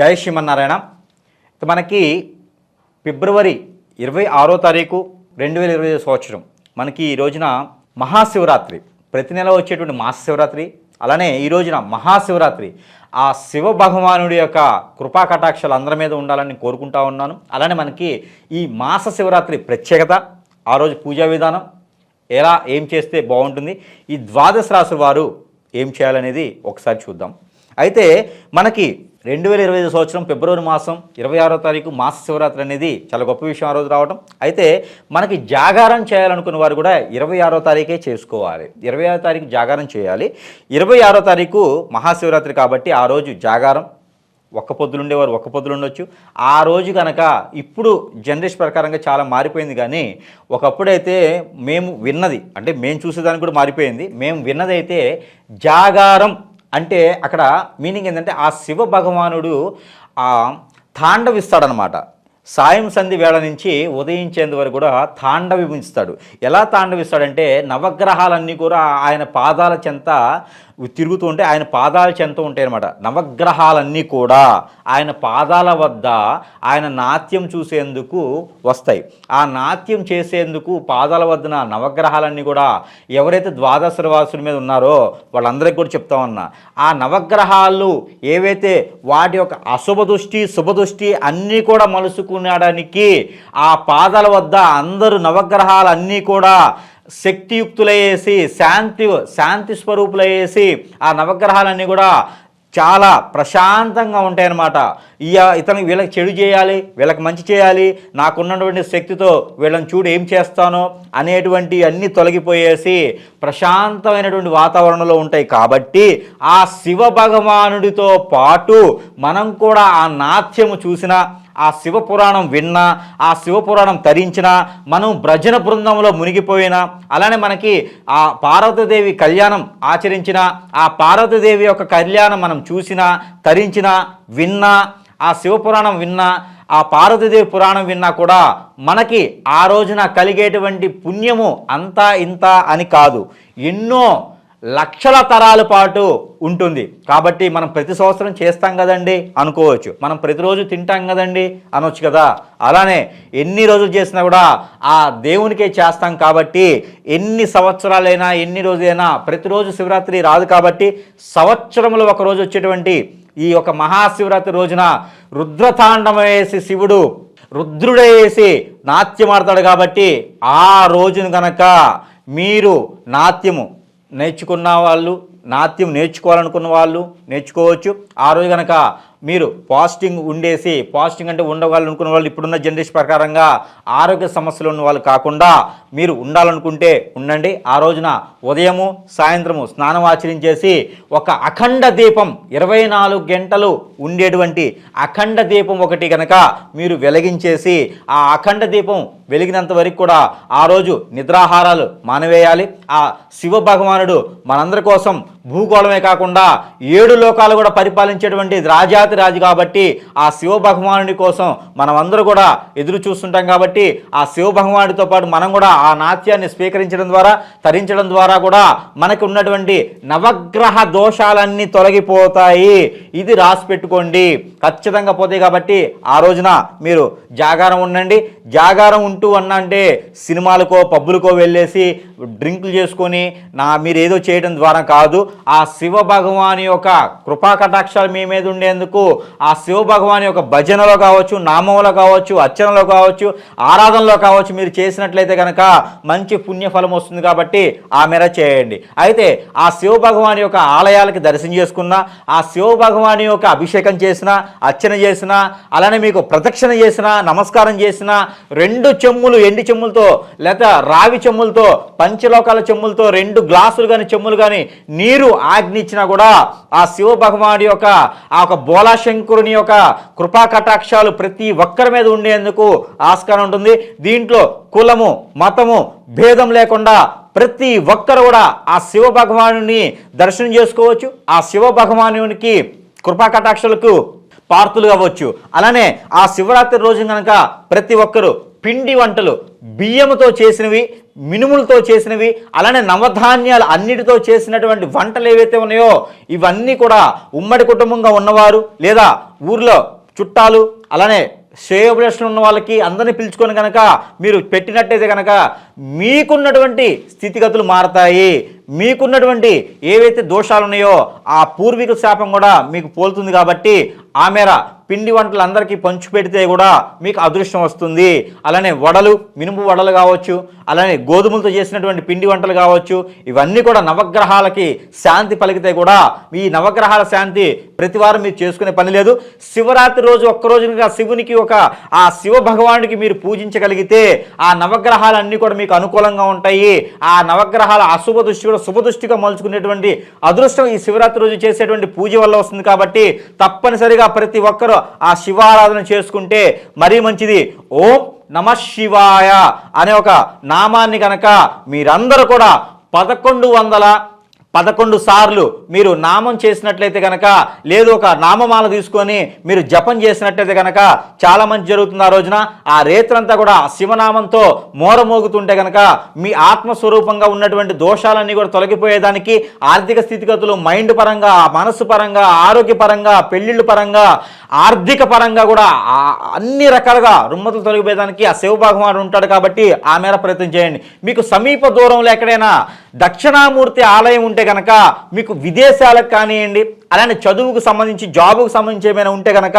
జై శ్రీమన్నారాయణ. మనకి ఫిబ్రవరి ఇరవై ఆరో తారీఖు రెండు వేల ఇరవై సంవత్సరం. మనకి ఈ రోజున మహాశివరాత్రి. ప్రతి నెల వచ్చేటువంటి మహాశివరాత్రి అలానే ఈ రోజున మహాశివరాత్రి. ఆ శివ భగవానుడి యొక్క కృపా కటాక్షాలు అందరి మీద ఉండాలని కోరుకుంటా ఉన్నాను. అలానే మనకి ఈ మాస శివరాత్రి ప్రత్యేకత ఆ రోజు పూజా విధానం ఎలా ఏం చేస్తే బాగుంటుంది ఈ ద్వాదశ రాశి వారు ఏం చేయాలనేది ఒకసారి చూద్దాం. అయితే మనకి రెండు వేల ఇరవై ఐదు సంవత్సరం ఫిబ్రవరి మాసం ఇరవై ఆరో తారీఖు మాస శివరాత్రి అనేది చాలా గొప్ప విషయం ఆ రోజు రావడం అయితే మనకి జాగారం చేయాలనుకున్న వారు కూడా ఇరవై ఆరో తారీఖే చేసుకోవాలి. ఇరవై ఆరో తారీఖు జాగారం చేయాలి. ఇరవై ఆరో తారీఖు మహాశివరాత్రి కాబట్టి ఆ రోజు జాగారం. ఒక్క పొద్దులు ఉండేవారు ఒక్క పొద్దులు ఉండొచ్చు. ఆ రోజు కనుక ఇప్పుడు జనరేషన్ ప్రకారంగా చాలా మారిపోయింది కానీ ఒకప్పుడైతే మేము విన్నది అంటే మేము చూసేదానికి కూడా మారిపోయింది. మేము విన్నదైతే జాగారం అంటే అక్కడ మీనింగ్ ఏంటంటే ఆ శివ భగవానుడు ఆ తాండవిస్తాడనమాట. సాయం సంధి వేళ నుంచి ఉదయించేందు వరకు కూడా తాండవిస్తాడు ఎలా తాండవిస్తాడంటే నవగ్రహాలన్నీ కూడా ఆయన పాదాల చెంత తిరుగుతూ ఉంటే ఆయన పాదాలు చెంత ఉంటాయి అన్నమాట నవగ్రహాలన్నీ కూడా ఆయన పాదాల వద్ద ఆయన నాట్యం చూసేందుకు వస్తాయి. ఆ నాట్యం చేసేందుకు పాదాల వద్దన నవగ్రహాలన్నీ కూడా ఎవరైతే ద్వాదశ వాసుల మీద ఉన్నారో వాళ్ళందరికీ కూడా చెప్తామన్నా ఆ నవగ్రహాలు ఏవైతే వాటి యొక్క అశుభ దృష్టి శుభదృష్టి అన్నీ కూడా మలుసుకునడానికి ఆ పాదాల వద్ద అందరూ నవగ్రహాలన్నీ కూడా శక్తియుక్తులయ్యేసి శాంతి శాంతి స్వరూపులయ్యేసి ఆ నవగ్రహాలన్నీ కూడా చాలా ప్రశాంతంగా ఉంటాయన్నమాట. ఇయ ఇతనికి వీళ్ళకి చెడు చేయాలి వీళ్ళకి మంచి చేయాలి నాకున్నటువంటి శక్తితో వీళ్ళని చూడు ఏం చేస్తానో అనేటువంటి అన్నీ తొలగిపోయేసి ప్రశాంతమైనటువంటి వాతావరణంలో ఉంటాయి. కాబట్టి ఆ శివ భగవానుడితో పాటు మనం కూడా ఆ నాట్యము చూసిన ఆ శివపురాణం విన్నా ఆ శివపురాణం తరించినా మనం భజన బృందంలో మునిగిపోయినా అలానే మనకి ఆ పార్వతీదేవి కళ్యాణం ఆచరించిన ఆ పార్వతీదేవి యొక్క కళ్యాణం మనం చూసినా తరించినా విన్నా ఆ శివపురాణం విన్నా ఆ పార్వతీదేవి పురాణం విన్నా కూడా మనకి ఆ రోజున కలిగేటువంటి పుణ్యము అంతా ఇంత అని కాదు. ఎన్నో లక్షల తరాల పాటు ఉంటుంది. కాబట్టి మనం ప్రతి సంవత్సరం చేస్తాం కదండి అనుకోవచ్చు. మనం ప్రతిరోజు తింటాం కదండి అనొచ్చు కదా. అలానే ఎన్ని రోజులు చేసినా కూడా ఆ దేవునికే చేస్తాం కాబట్టి ఎన్ని సంవత్సరాలైనా ఎన్ని రోజులైనా ప్రతిరోజు శివరాత్రి రాదు కాబట్టి సంవత్సరంలో ఒక రోజు వచ్చేటువంటి ఈ యొక్క మహాశివరాత్రి రోజున రుద్రతాండమేసి శివుడు రుద్రుడేసి నాట్యమాడతాడు కాబట్టి ఆ రోజును గనక మీరు నాట్యము నేర్చుకున్న వాళ్ళు నాట్యం నేర్చుకోవాలనుకున్న వాళ్ళు నేర్చుకోవచ్చు. ఆ రోజు కనుక మీరు పాజిటింగ్ ఉండేసి పాజిటింగ్ అంటే ఉండగలనుకున్న వాళ్ళు ఇప్పుడున్న జనరేషన్ ప్రకారంగా ఆరోగ్య సమస్యలు ఉన్న వాళ్ళు కాకుండా మీరు ఉండాలనుకుంటే ఉండండి. ఆ రోజున ఉదయము సాయంత్రము స్నానం ఆచరించేసి ఒక అఖండ దీపం ఇరవై నాలుగు గంటలు ఉండేటువంటి అఖండ దీపం ఒకటి కనుక మీరు వెలిగించేసి ఆ అఖండ దీపం వెలిగినంత వరకు కూడా ఆ రోజు నిద్రాహారాలు మానవేయాలి. ఆ శివ భగవానుడు మనందరి కోసం భూగోళమే కాకుండా ఏడు లోకాలు కూడా పరిపాలించేటువంటి రాజాతి రాజు కాబట్టి ఆ శివ భగవానుడి కోసం మనమందరూ కూడా ఎదురు చూస్తుంటాం కాబట్టి ఆ శివ భగవానుడితో పాటు మనం కూడా ఆ నాట్యాన్ని స్వీకరించడం ద్వారా తరించడం ద్వారా కూడా మనకు ఉన్నటువంటి నవగ్రహ దోషాలన్నీ తొలగిపోతాయి. ఇది రాసి పెట్టుకోండి. ఖచ్చితంగా పోతాయి కాబట్టి ఆ రోజున మీరు జాగారం ఉండండి. జాగారం ఉంటూ అన్న అంటే సినిమాలకో పబ్బులకో వెళ్ళేసి డ్రింకులు చేసుకొని నా మీరు ఏదో చేయడం ద్వారా కాదు ఆ శివ భగవాని యొక్క కృపా కటాక్షాలు మీ మీద ఉండేందుకు ఆ శివ భగవాని యొక్క భజనలో కావచ్చు నామంలో కావచ్చు అర్చనలో కావచ్చు ఆరాధనలో కావచ్చు మీరు చేసినట్లయితే కనుక మంచి పుణ్యఫలం వస్తుంది కాబట్టి ఆ మేర చేయండి. అయితే ఆ శివ భగవాని యొక్క ఆలయాలకి దర్శనం చేసుకున్న ఆ శివ భగవాని యొక్క అభిషేకం చేసినా అర్చన చేసినా అలానే మీకు ప్రదక్షిణ చేసినా నమస్కారం చేసినా రెండు చెమ్ములు ఎండి చెమ్ములతో లేదా రావి చెమ్ములతో పంచలోకాల చెమ్ములతో రెండు గ్లాసులు కానీ చెమ్ములు కానీ నీరు ఆజ్ఞించినా కూడా ఆ శివ యొక్క ఆ యొక్క బోలాశంకరుని యొక్క కృపా కటాక్షాలు ప్రతి ఒక్కరి మీద ఉండేందుకు ఆస్కారం ఉంటుంది. దీంట్లో కులము మతము భేదం లేకుండా ప్రతి ఒక్కరు కూడా ఆ శివ భగవానుని దర్శనం చేసుకోవచ్చు. ఆ శివ భగవానునికి కృపా కటాక్షలకు పార్తులు కావచ్చు అలానే ఆ శివరాత్రి రోజు కనుక ప్రతి ఒక్కరూ పిండి వంటలు బియ్యముతో చేసినవి మినుములతో చేసినవి అలానే నవధాన్యాలు అన్నిటితో చేసినటువంటి వంటలు ఏవైతే ఉన్నాయో ఇవన్నీ కూడా ఉమ్మడి కుటుంబంగా ఉన్నవారు లేదా ఊర్లో చుట్టాలు అలానే శ్రేయోభిలాషులు ఉన్న వాళ్ళకి అందరినీ పిలుచుకొని కనుక మీరు పెట్టినట్టయితే కనుక మీకున్నటువంటి స్థితిగతులు మారతాయి. మీకున్నటువంటి ఏవైతే దోషాలు ఉన్నాయో ఆ పూర్వీకుల శాపం కూడా మీకు పోలుతుంది కాబట్టి ఆ మేర పిండి వంటలు అందరికీ పంచి పెడితే కూడా మీకు అదృష్టం వస్తుంది. అలానే వడలు మినుము వడలు కావచ్చు అలానే గోధుమలతో చేసినటువంటి పిండి వంటలు కావచ్చు ఇవన్నీ కూడా నవగ్రహాలకి శాంతి పలికితే కూడా ఈ నవగ్రహాల శాంతి ప్రతివారం మీరు చేసుకునే పని లేదు. శివరాత్రి రోజు ఒక్కరోజు శివునికి ఒక ఆ శివ భగవానుడికి మీరు పూజించగలిగితే ఆ నవగ్రహాలన్నీ కూడా మీకు అనుకూలంగా ఉంటాయి. ఆ నవగ్రహాల అశుభ దృష్టి కూడా శుభదృష్టిగా మలుచుకునేటువంటి అదృష్టం ఈ శివరాత్రి రోజు చేసేటువంటి పూజ వల్ల వస్తుంది కాబట్టి తప్పనిసరిగా ప్రతి ఒక్కరూ ఆ శివారాధన చేసుకుంటే మరీ మంచిది. ఓం నమ శివాయ అనే ఒక నామాన్ని కనుక మీరందరూ కూడా పదకొండు వందల పదకొండు సార్లు మీరు నామం చేసినట్లయితే కనుక లేదు ఒక నామమాల తీసుకొని మీరు జపం చేసినట్లయితే కనుక చాలా మంచి జరుగుతుంది ఆ రోజున. ఆ రేత్రంతా కూడా శివనామంతో మోరమోగుతుంటే కనుక మీ ఆత్మస్వరూపంగా ఉన్నటువంటి దోషాలన్నీ కూడా తొలగిపోయేదానికి ఆర్థిక స్థితిగతులు మైండ్ పరంగా మనసు పరంగా ఆరోగ్య పరంగా పెళ్ళిళ్ళు పరంగా ఆర్థిక పరంగా కూడా అన్ని రకాలుగా రుమ్మతులు తొలగిపోయేదానికి ఆ శివ భగవానుడు ఉంటాడు కాబట్టి ఆ మేర ప్రయత్నం చేయండి. మీకు సమీప దూరంలో ఎక్కడైనా దక్షిణామూర్తి ఆలయం ఉంటే కనుక మీకు విదేశాలకు కానివ్వండి అలానే చదువుకు సంబంధించి జాబుకు సంబంధించి ఏమైనా ఉంటే కనుక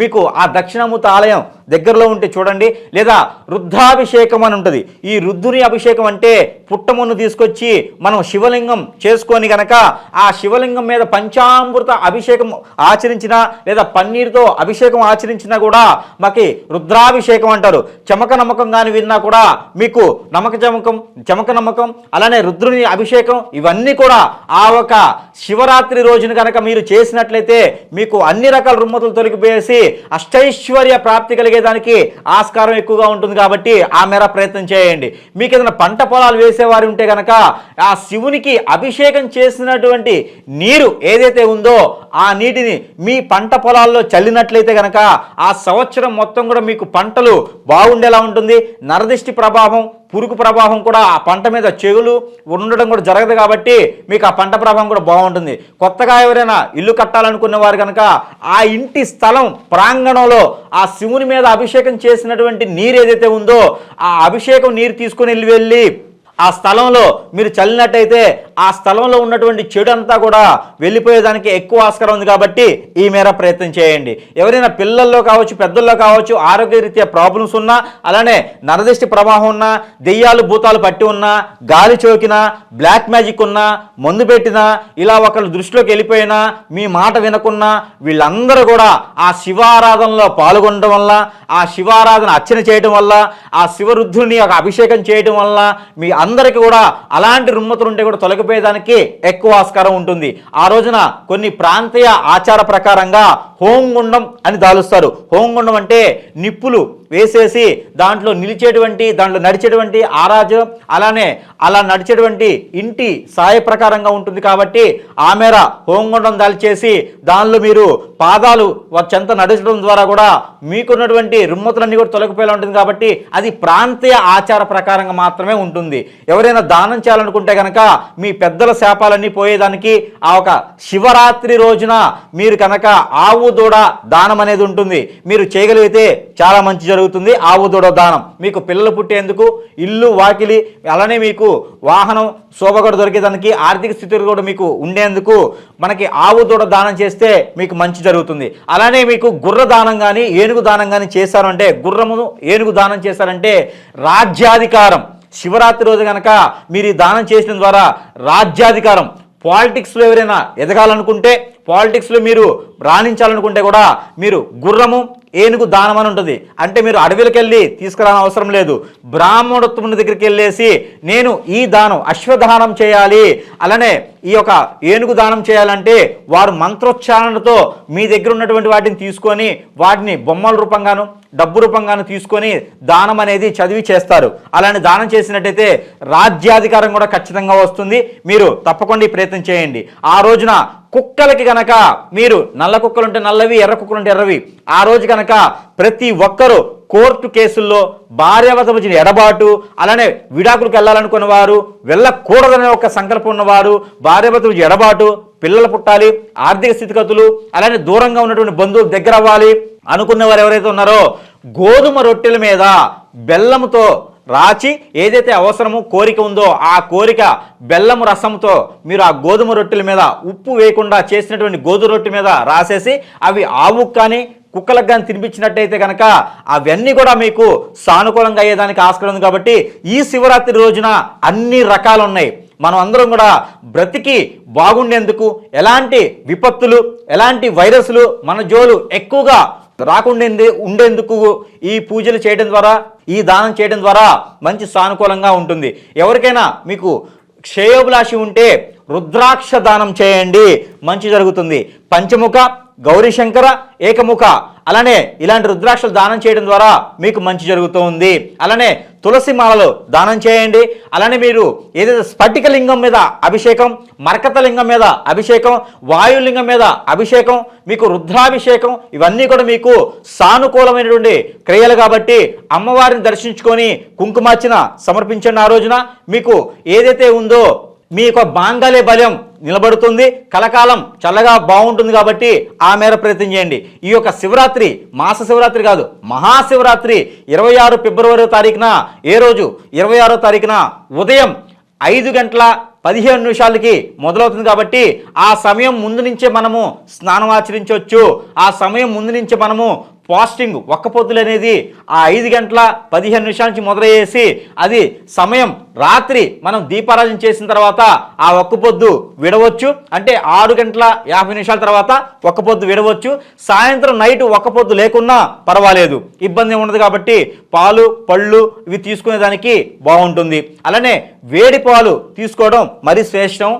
మీకు ఆ దక్షిణమూర్తి ఆలయం దగ్గరలో ఉంటే చూడండి లేదా రుద్రాభిషేకం అని ఉంటుంది. ఈ రుద్రుని అభిషేకం అంటే పుట్టమును తీసుకొచ్చి మనం శివలింగం చేసుకొని గనక ఆ శివలింగం మీద పంచామృత అభిషేకం ఆచరించిన లేదా పన్నీరుతో అభిషేకం ఆచరించినా కూడా మాకి రుద్రాభిషేకం అంటారు. చమక నమ్మకం కానీ విన్నా కూడా మీకు నమ్మక చమకం చమక నమ్మకం అలానే రుద్రుని అభిషేకం ఇవన్నీ కూడా ఆ ఒక శివరాత్రి రోజున కనుక మీరు చేసినట్లయితే మీకు అన్ని రకాల రుమ్మతులు తొలగిపోయేసి అష్టైశ్వర్య ప్రాప్తి కలిగేదానికి ఆస్కారం ఎక్కువగా ఉంటుంది కాబట్టి ఆ మేర ప్రయత్నం చేయండి. మీకు ఏదైనా పంట పొలాలు వేసేవారు ఉంటే కనుక ఆ శివునికి అభిషేకం చేసినటువంటి నీరు ఏదైతే ఉందో ఆ నీటిని మీ పంట పొలాల్లో చల్లినట్లయితే కనుక ఆ సంవత్సరం మొత్తం కూడా మీకు పంటలు బాగుండేలా ఉంటుంది. నరదిష్టి ప్రభావం పురుగు ప్రభావం కూడా ఆ పంట మీద చెగులు ఉండడం కూడా జరగదు కాబట్టి మీకు ఆ పంట ప్రభావం కూడా బాగుంటుంది. కొత్తగా ఎవరైనా ఇల్లు కట్టాలనుకున్న వారు కనుక ఆ ఇంటి స్థలం ప్రాంగణంలో ఆ శివుని మీద అభిషేకం చేసినటువంటి నీరు ఏదైతే ఉందో ఆ అభిషేకం నీరు తీసుకుని వెళ్ళి వెళ్ళి ఆ స్థలంలో మీరు చల్లినట్టయితే ఆ స్థలంలో ఉన్నటువంటి చెడు అంతా కూడా వెళ్ళిపోయేదానికి ఎక్కువ ఆస్కారం ఉంది కాబట్టి ఈ మేర ప్రయత్నం చేయండి. ఎవరైనా పిల్లల్లో కావచ్చు పెద్దల్లో కావచ్చు ఆరోగ్యరీత్యా ప్రాబ్లమ్స్ ఉన్నా అలానే నరదృష్టి ప్రవాహం ఉన్నా దెయ్యాలు భూతాలు పట్టి ఉన్నా గాలి చోకినా బ్లాక్ మ్యాజిక్ ఉన్నా మందు పెట్టినా ఇలా ఒకళ్ళు దృష్టిలోకి వెళ్ళిపోయినా మీ మాట వినకున్నా వీళ్ళందరూ కూడా ఆ శివారాధనలో పాల్గొనడం వల్ల ఆ శివారాధన అర్చన చేయడం వల్ల ఆ శివరుద్ధుని ఒక అభిషేకం చేయడం వల్ల మీ అందరికీ కూడా అలాంటి రుమ్మతులు ఉంటే కూడా తొలగిపోయేదానికి ఎక్కువ ఆస్కారం ఉంటుంది. ఆ రోజున కొన్ని ప్రాంతీయ ఆచార ప్రకారంగా హోంగుండం అని దాలుస్తారు. హోంగుండం అంటే నిప్పులు వేసేసి దాంట్లో నిలిచేటువంటి దాంట్లో నడిచేటువంటి ఆరాజు అలానే అలా నడిచేటువంటి ఇంటి సాయ ప్రకారంగా ఉంటుంది కాబట్టి ఆ మేర హోంగుండం దాల్చేసి దానిలో మీరు పాదాలు చెంత నడచడం ద్వారా కూడా మీకున్నటువంటి రుమ్మతులన్నీ కూడా తొలగిపోయేలా ఉంటుంది కాబట్టి అది ప్రాంతీయ ఆచార ప్రకారంగా మాత్రమే ఉంటుంది. ఎవరైనా దానం చేయాలనుకుంటే కనుక మీ పెద్దల శాపాలన్నీ పోయేదానికి ఆ ఒక శివరాత్రి రోజున మీరు కనుక ఆవు దూడ దానం అనేది ఉంటుంది. మీరు చేయగలిగితే చాలా మంచి జరుగుతుంది ఆవు దూడ దానం. మీకు పిల్లలు పుట్టేందుకు ఇల్లు వాకిలి అలానే మీకు వాహనం శోభ కూడా దొరికేదానికి ఆర్థిక స్థితులు కూడా మీకు ఉండేందుకు మనకి ఆవు దూడ దానం చేస్తే మీకు మంచి జరుగుతుంది. అలానే మీకు గుర్ర దానం కానీ ఏనుగు దానం కానీ చేశారంటే గుర్రమును ఏనుగు దానం చేశారంటే రాజ్యాధికారం. శివరాత్రి రోజు కనుక మీరు ఈ దానం చేసిన ద్వారా రాజ్యాధికారం. పాలిటిక్స్లో ఎవరైనా ఎదగాలనుకుంటే పాలిటిక్స్లో మీరు రాణించాలనుకుంటే కూడా మీరు గుర్రము ఏనుగు దానం అని ఉంటుంది. అంటే మీరు అడవిలకు వెళ్ళి తీసుకురాని అవసరం లేదు. బ్రాహ్మణోత్తముని దగ్గరికి వెళ్ళేసి నేను ఈ దానం అశ్వదానం చేయాలి. అలానే ఈ యొక్క ఏనుగు దానం చేయాలంటే వారు మంత్రోచ్చారణతో మీ దగ్గర ఉన్నటువంటి వాటిని తీసుకొని వాటిని బొమ్మల రూపంగాను డబ్బు రూపంగాను తీసుకొని దానం అనేది చదివి చేస్తారు. అలానే దానం చేసినట్టయితే రాజ్యాధికారం కూడా ఖచ్చితంగా వస్తుంది. మీరు తప్పకుండా ఈ ప్రయత్నం చేయండి. ఆ రోజున కుక్కలకి గనక మీరు నల్ల కుక్కలు ఉంటే నల్లవి ఎర్ర కుక్కలు ఉంటే ఎర్రవి ఆ రోజు కనుక ప్రతి ఒక్కరూ కోర్టు కేసుల్లో భార్యాభర్త మధ్య ఎడబాటు అలానే విడాకులకు వెళ్ళాలనుకున్న వారు వెళ్ళకూడదనే ఒక సంకల్పం ఉన్నవారు భార్యాభర్త మధ్య ఎడబాటు పిల్లలు పుట్టాలి ఆర్థిక స్థితిగతులు అలానే దూరంగా ఉన్నటువంటి బంధువులు దగ్గర అవ్వాలి అనుకున్న వారు ఎవరైతే ఉన్నారో గోధుమ రొట్టెల మీద బెల్లంతో రాచి ఏదైతే అవసరమో కోరిక ఉందో ఆ కోరిక బెల్లము రసంతో మీరు ఆ గోధుమ రొట్టెల మీద ఉప్పు వేయకుండా చేసినటువంటి గోధుమ రొట్టె మీద రాసేసి అవి ఆవుకు కానీ కుక్కలకు కానీ తినిపించినట్టయితే కనుక అవన్నీ కూడా మీకు సానుకూలంగా అయ్యేదానికి ఆస్కారం ఉంది కాబట్టి ఈ శివరాత్రి రోజున అన్ని రకాలు ఉన్నాయి. మనం అందరం కూడా బ్రతికి బాగుండేందుకు ఎలాంటి విపత్తులు ఎలాంటి వైరస్లు మన జోలు ఎక్కువగా రాకుండా ఉండేందుకు ఈ పూజలు చేయడం ద్వారా ఈ దానం చేయడం ద్వారా మంచి సానుకూలంగా ఉంటుంది. ఎవరికైనా మీకు క్షయోభిలాషి ఉంటే రుద్రాక్ష దానం చేయండి. మంచి జరుగుతుంది. పంచముఖ గౌరీశంకర ఏకముఖ. అలానే ఇలాంటి రుద్రాక్షలు దానం చేయడం ద్వారా మీకు మంచి జరుగుతూ ఉంది అలానే తులసి మాలలు దానం చేయండి. అలానే మీరు ఏదైతే స్ఫటిక లింగం మీద అభిషేకం మరకత లింగం మీద అభిషేకం వాయులింగం మీద అభిషేకం మీకు రుద్రాభిషేకం ఇవన్నీ కూడా మీకు సానుకూలమైనటువంటి క్రియలు కాబట్టి అమ్మవారిని దర్శించుకొని కుంకుమార్చన సమర్పించండి ఆ రోజున. మీకు ఏదైతే ఉందో మీ యొక్క బాంగలే బలం నిలబడుతుంది కలకాలం చల్లగా బాగుంటుంది కాబట్టి ఆ మేర ప్రయత్నం చేయండి. ఈ యొక్క శివరాత్రి మాస శివరాత్రి కాదు మహాశివరాత్రి ఇరవై ఆరు ఫిబ్రవరి తారీఖున ఏ రోజు? ఇరవై ఆరో తారీఖున ఉదయం ఐదు గంటల పదిహేను నిమిషాలకి మొదలవుతుంది కాబట్టి ఆ సమయం ముందు నుంచే మనము స్నానం ఆచరించవచ్చు. ఆ సమయం ముందు నుంచే మనము ఫాస్టింగ్ ఒక్క పొద్దులు అనేది ఆ ఐదు గంటల పదిహేను నిమిషాల నుంచి మొదలయ్యేసి అది సమయం రాత్రి మనం దీపారాధన చేసిన తర్వాత ఆ ఒక్క పొద్దు విడవచ్చు. అంటే ఆరు గంటల యాభై నిమిషాల తర్వాత ఒక్క పొద్దు విడవచ్చు. సాయంత్రం నైట్ ఒక్క పొద్దు లేకున్నా పర్వాలేదు. ఇబ్బంది ఉండదు కాబట్టి పాలు పళ్ళు ఇవి తీసుకునేదానికి బాగుంటుంది. అలానే వేడి పాలు తీసుకోవడం మరీ శ్రేష్టం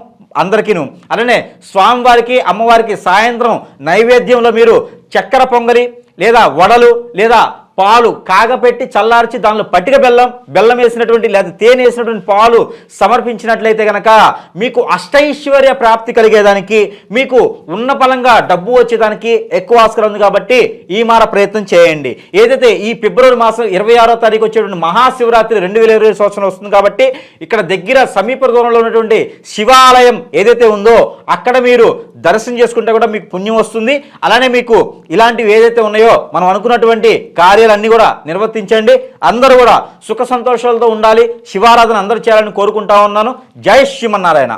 అందరికీను. అలానే స్వామివారికి అమ్మవారికి సాయంత్రం నైవేద్యంలో మీరు చక్కెర పొంగలి లేదా వడలు లేదా పాలు కాగపెట్టి చల్లార్చి దానిలో పట్టిక బెల్లం బెల్లం వేసినటువంటి లేదా తేనె వేసినటువంటి పాలు సమర్పించినట్లయితే కనుక మీకు అష్టైశ్వర్య ప్రాప్తి కలిగేదానికి మీకు ఉన్న ఫలంగా డబ్బు వచ్చేదానికి ఎక్కువ ఆస్కారం ఉంది కాబట్టి ఈ మార ప్రయత్నం చేయండి. ఏదైతే ఈ ఫిబ్రవరి మాసం ఇరవై ఆరో తారీఖు వచ్చేటువంటి మహాశివరాత్రి రెండు వేల ఇరవై సంవత్సరం వస్తుంది కాబట్టి ఇక్కడ దగ్గర సమీప దూరంలో ఉన్నటువంటి శివాలయం ఏదైతే ఉందో అక్కడ మీరు దర్శనం చేసుకుంటే కూడా మీకు పుణ్యం వస్తుంది. అలానే మీకు ఇలాంటివి ఏదైతే ఉన్నాయో మనం అనుకున్నటువంటి కార్యాలన్నీ కూడా నిర్వర్తించండి. అందరూ కూడా సుఖ సంతోషాలతో ఉండాలి. శివారాధన అందరూ చేయాలని కోరుకుంటా ఉన్నాను. జై శ్రీమన్నారాయణ.